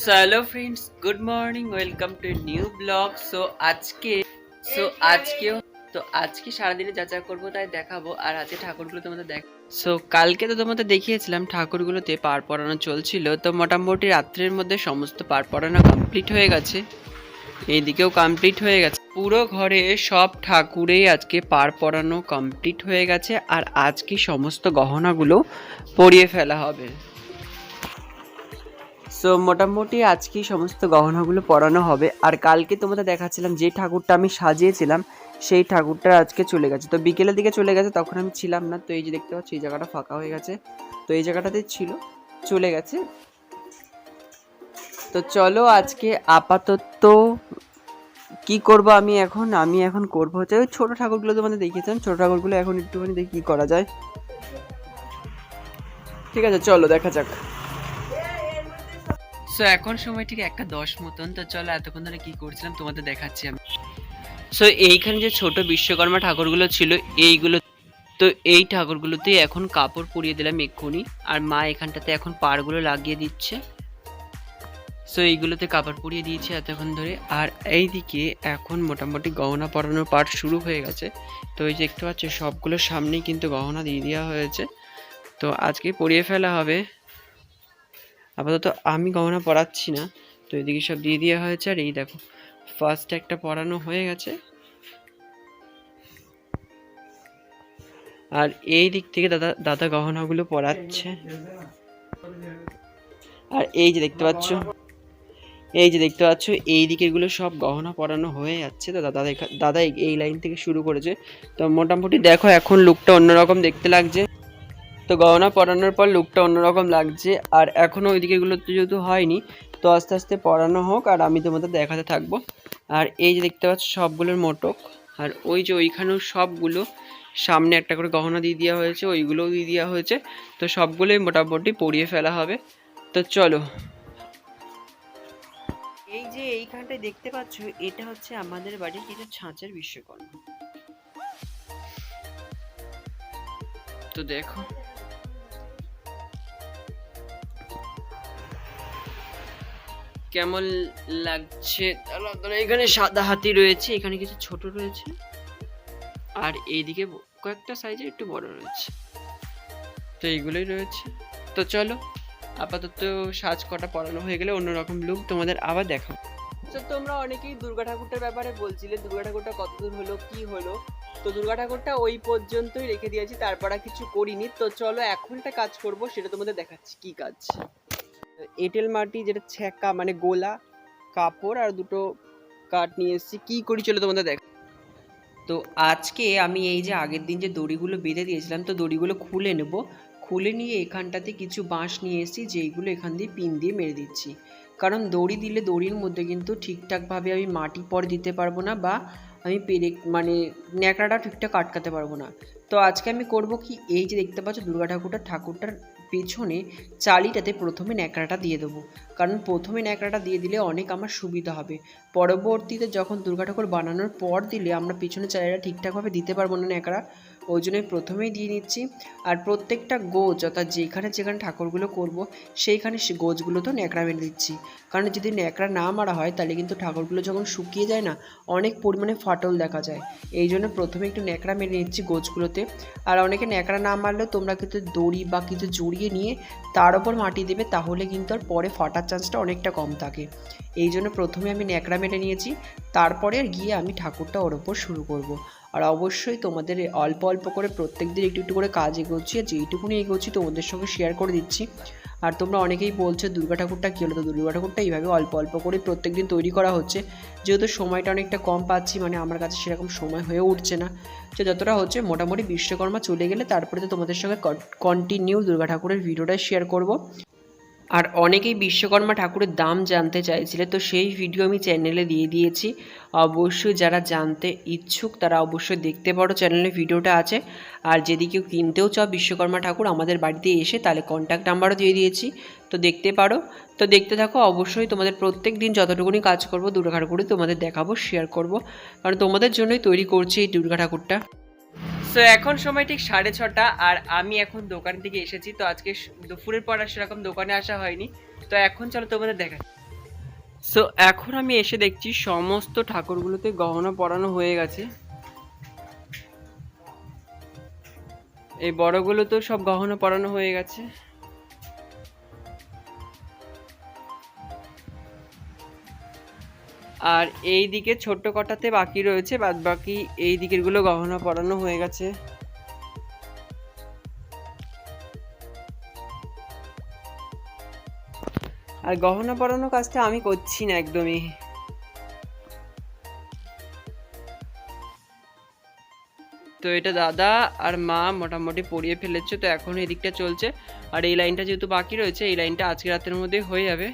Hello friends good morning welcome to new blog so আজকে so আজকেও তো আজকে সারাদিনে যা যা করব তাই দেখাবো আর আজকে ঠাকুরগুলো তোমাদের দেখ সো কালকে তো তোমাদের দেখিয়েছিলাম ঠাকুরগুলোতে পার পড়ানো চলছিল তো মোটামুটি রাত্রের মধ্যে সমস্ত পার পড়ানো কমপ্লিট হয়ে গেছে। এইদিকেও কমপ্লিট হয়ে গেছে। পুরো ঘরে সব ঠাকুরেই আজকে পার পড়ানো কমপ্লিট হয়ে গেছে আর আজকে সমস্ত গহনাগুলো পরিয়ে ফেলা হবে। সো মোটামুটি আজকে সমস্ত গহনাগুলো পরানো হবে। আর কালকে তোমাদের দেখাচ্ছিলাম যে ঠাকুরটা আমি সাজিয়েছিলাম, সেই ঠাকুরটা আজকে চলে গেছে। তো বিকেলের দিকে চলে গেছে, তখন আমি ছিলাম না। তো এই যে দেখতে পাচ্ছি, এই জায়গাটা ফাঁকা হয়ে গেছে। তো এই জায়গাটাতে ছিল, চলে গেছে। তো চলো আজকে আপাতত কি করব আমি এখন? আমি এখন করব হচ্ছে ওই ছোটো ঠাকুরগুলো তোমাদের দেখিয়েছিলাম। ছোটো ঠাকুরগুলো এখন একটুখানি দেখি কী করা যায়। ঠিক আছে, চলো দেখা যাক। সো এখন সময় ঠিক একটা দশ মতন, তো চলো এতক্ষণ ধরে কি করছিলাম তোমাদের দেখাচ্ছি আমি। সো এইখানে যে ছোট বিশ্বকর্মা ঠাকুরগুলো ছিল, এইগুলো তো এই ঠাকুরগুলোতেই এখন কাপড় পরিয়ে দিলাম এক্ষুনি, আর মা এখানটাতে এখন পাড়গুলো লাগিয়ে দিচ্ছে। সো এইগুলোতে কাপড় পরিয়ে দিয়েছে এতক্ষণ ধরে। আর এইদিকে এখন মোটামুটি গহনা পরানোর পার্ট শুরু হয়ে গেছে। তো এই দেখতে পাচ্ছ সবগুলোর সামনেই কিন্তু গহনা দিয়ে দেওয়া হয়েছে। তো আজকে পরিয়ে ফেলা হবে। আপাতত আমি গহনা পড়াচ্ছি না। তো এদিকে সব দিয়ে দেওয়া হয়েছে আর এই দেখো ফার্স্ট একটা পড়ানো হয়ে গেছে। আর এই দিক থেকে দাদা দাদা গহনাগুলো পরাচ্ছে। আর এই যে দেখতে পাচ্ছ, এই যে দেখতে পাচ্ছ, এই দিকেরগুলো সব গহনা পরানো হয়ে যাচ্ছে। দাদা দাদা এই লাইন থেকে শুরু করেছে। তো মোটামুটি দেখো, এখন লুকটা অন্যরকম দেখতে লাগছে। তো গহনা পরানোর পর লুকটা অন্যরকম লাগছে। আর এখনও ওই তো যেহেতু হয়নি তো আস্তে আস্তে পরানো হোক আর আমি তোমাদের দেখাতে থাকব। আর এই যে দেখতে পাচ্ছ সবগুলোর মোটক। আর ওই যে ওইখানেও সবগুলো সামনে একটা করে গহনা দিয়ে দেওয়া হয়েছে ওইগুলোও দিয়ে দেওয়া হয়েছে। তো সবগুলোই মোটামুটি পরিয়ে ফেলা হবে। তো চলো। এই যে এইখানটায় দেখতে পাচ্ছ এটা হচ্ছে আমাদের বাড়ির কিছু ছাঁচের বিশ্বকর্মা। তো দেখো। কেমন লাগছে? এখানে সাদা হাতি রয়েছে, এখানে কিছু ছোট রয়েছে। আর এইদিকে কয়েকটা সাইজে একটু বড় রয়েছে। তো এইগুলোই রয়েছে। তো চলো, আপাতত সাজ কটা পড়ানো হয়ে গেলে অন্যরকম লুক তোমাদের আবার দেখাবো। তো তোমরা অনেকেই দুর্গা ঠাকুরটার ব্যাপারে বলছিলে, দুর্গা ঠাকুরটা কতদূর হলো, কি হলো? তো দুর্গা ঠাকুরটা ওই পর্যন্তই রেখে দিয়েছি, তারপর আর কিছু করিনি। তো চলো, এখন একটা কাজ করব, সেটা তোমাদের দেখাচ্ছি, কি কাজ। এঁটেল মাটি যেটা ছ্যাঁকা মানে গোলা কাপড় আর দুটো কাঠ নিয়ে এসেছি। কী করি চলো তোমাদের দেখ তো আজকে আমি এই যে আগের দিন যে দড়িগুলো বেঁধে দিয়েছিলাম, তো দড়িগুলো খুলে নেব। খুলে নিয়ে এখানটাতে কিছু বাঁশ নিয়ে এসেছি, যেইগুলো এখান দিয়ে পিন দিয়ে মেরে দিচ্ছি। কারণ দড়ি দিলে দড়ির মধ্যে কিন্তু ঠিকঠাকভাবে আমি মাটি পর দিতে পারব না বা আমি পেরে মানে ন্যাকড়াটা ঠিকঠাক আটকাতে পারব না। তো আজকে আমি করব কি, এই যে দেখতে পাচ্ছ দুর্গা ঠাকুরটা, ঠাকুরটার পেছনে চালিটাতে প্রথমে ন্যাকড়াটা দিয়ে দেবো। কারণ প্রথমে ন্যাকড়াটা দিয়ে দিলে অনেক আমার সুবিধা হবে। পরবর্তীতে যখন দুর্গা ঠাকুর বানানোর পর দিলে আমরা পেছনে চালিটা ঠিকঠাকভাবে দিতে পারব না ন্যাকড়া। ওই জন্য প্রথমেই দিয়ে নিচ্ছি। আর প্রত্যেকটা গোজ অর্থাৎ যেখানে যেখানে ঠাকুরগুলো করব, সেইখানে সে তো ন্যাকড়া মেরে দিচ্ছি। কারণ যদি ন্যাকড়া না মারা হয়, তাহলে কিন্তু ঠাকুরগুলো যখন শুকিয়ে যায় না, অনেক পরিমাণে ফাটল দেখা যায়। এই জন্য প্রথমে একটু ন্যাকড়া মেরে নিচ্ছি গোজগুলোতে আর অনেকে ন্যাকড়া না মারলেও তোমরা কিন্তু দড়ি বা কিছু জড়িয়ে নিয়ে তার ওপর মাটি দেবে, তাহলে কিন্তু আর পরে ফাটার চান্সটা অনেকটা কম থাকে। এই জন্য প্রথমে আমি ন্যাকড়া মেরে নিয়েছি। তারপরে গিয়ে আমি ঠাকুরটা ওর ওপর শুরু করব। আর অবশ্যই তোমাদের অল্প অল্প করে প্রত্যেক দিন একটু একটু করে কাজ এগোচ্ছি আর যেইটুকুনি এগোচ্ছি তোমাদের সঙ্গে শেয়ার করে দিচ্ছি। আর তোমরা অনেকেই বলছো, দুর্গা ঠাকুরটা কী হলো? তো দুর্গা ঠাকুরটা এইভাবে অল্প অল্প করে প্রত্যেক দিন তৈরি করা হচ্ছে। যেহেতু সময়টা অনেকটা কম পাচ্ছি মানে আমার কাছে সেরকম সময় হয়ে উঠছে না। তো যতটা হচ্ছে, মোটামুটি বিশ্বকর্মা চলে গেলে তারপরে তো তোমাদের সঙ্গে কন্টিনিউ দুর্গা ঠাকুরের ভিডিওটা শেয়ার করব। আর অনেকেই বিশ্বকর্মা ঠাকুরের দাম জানতে চাইছিলে, তো সেই ভিডিও আমি চ্যানেলে দিয়ে দিয়েছি। অবশ্যই যারা জানতে ইচ্ছুক, তারা অবশ্যই দেখতে পারো চ্যানেলে ভিডিওটা আছে। আর যদি কেউ কিনতেও চাও বিশ্বকর্মা ঠাকুর আমাদের বাড়িতে এসে, তাহলে কন্ট্যাক্ট নাম্বারও দিয়ে দিয়েছি। তো দেখতে পারো। তো দেখতে থাকো, অবশ্যই তোমাদের প্রত্যেক দিন যতটুকুনি কাজ করব, দুর্গা ঠাকুরই তোমাদের দেখাবো শেয়ার করব। কারণ তোমাদের জন্যই তৈরি করছি এই দুর্গা ঠাকুরটা। সো এখন সময় ঠিক সাড়ে ছটা আর আমি এখন দোকান থেকে এসেছি। তো আজকে দুপুরের পর আর সেরকম দোকানে আসা হয়নি। তো এখন চলো তোমাদের দেখা সো এখন আমি এসে দেখছি সমস্ত ঠাকুরগুলোতে গহনা পরানো হয়ে গেছে। এই বড়গুলো তো সব গহনা পরানো হয়ে গেছে। আর এই দিকে ছোট্ট কটাতে বাকি রয়েছে, বাদ বাকি এই দিকেরগুলো গহনা পরানো হয়ে গেছে। আর গহনা পরানো কাজটা আমি করছি না একদমই। তো এটা দাদা আর মা মোটামুটি পরিয়ে ফেলেছে, তো এখন এদিকটা চলছে। আর এই লাইনটা যেহেতু বাকি রয়েছে, এই লাইনটা আজকে রাতের মধ্যে হয়ে যাবে।